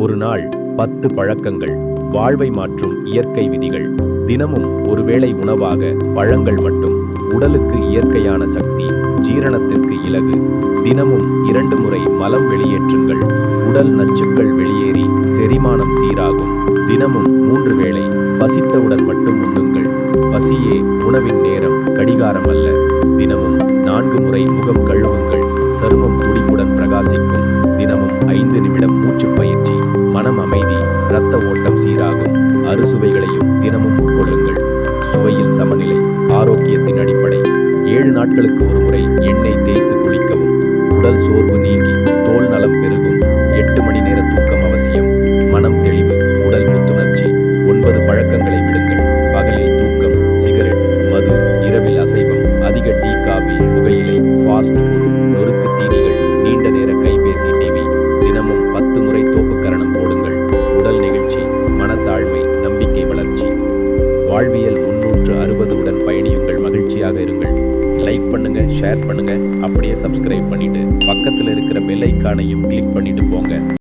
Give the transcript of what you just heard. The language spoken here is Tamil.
ஒரு நாள் பத்து பழக்கங்கள் வாழ்வை மாற்றும் இயற்கை விதிகள். தினமும் ஒருவேளை உணவாக பழங்கள் மட்டும். உடலுக்கு இயற்கையான சக்தி ஜீரணத்திற்கு இலகு. தினமும் இரண்டு முறை மலம் வெளியேற்றுங்கள். உடல் நச்சுக்கள் வெளியேறி செரிமானம் சீராகும். தினமும் மூன்று வேளை பசித்தவுடன் மட்டும் உண்ணுங்கள். பசியே உணவின் நேரம் கடிகாரம் அல்ல. தினமும் நான்கு முறை முகம் கழுவுங்கள். சருமம் துடிப்புடன் பிரகாசிக்கும். தினமும் ஐந்து நிமிடம் மூச்சு பயிற்சி மனம் அமைதி இரத்த ஓட்டம் சீராகும். அறுசுவைகளையும் தினமும் உட்கொள்ளுங்கள். சுவையில் சமநிலை ஆரோக்கியத்தின் அடிப்படை. ஏழு நாட்களுக்கு ஒரு முறை எண்ணெய் தேய்த்து குளிக்கவும். உடல் சோர்வு நீங்கி தோல் நலம் பெருகும். எட்டு மணி நேர தூக்கம். வாழ்வியல் முன்னூற்று அறுபதுடன் பயணியுங்கள். மகிழ்ச்சியாக இருங்கள். லைக் பண்ணுங்க ஷேர் பண்ணுங்க. அப்படியே சப்ஸ்கிரைப் பண்ணிட்டு பக்கத்தில் இருக்கிற பெல் ஐக்கானையும் கிளிக் பண்ணிட்டு போங்க.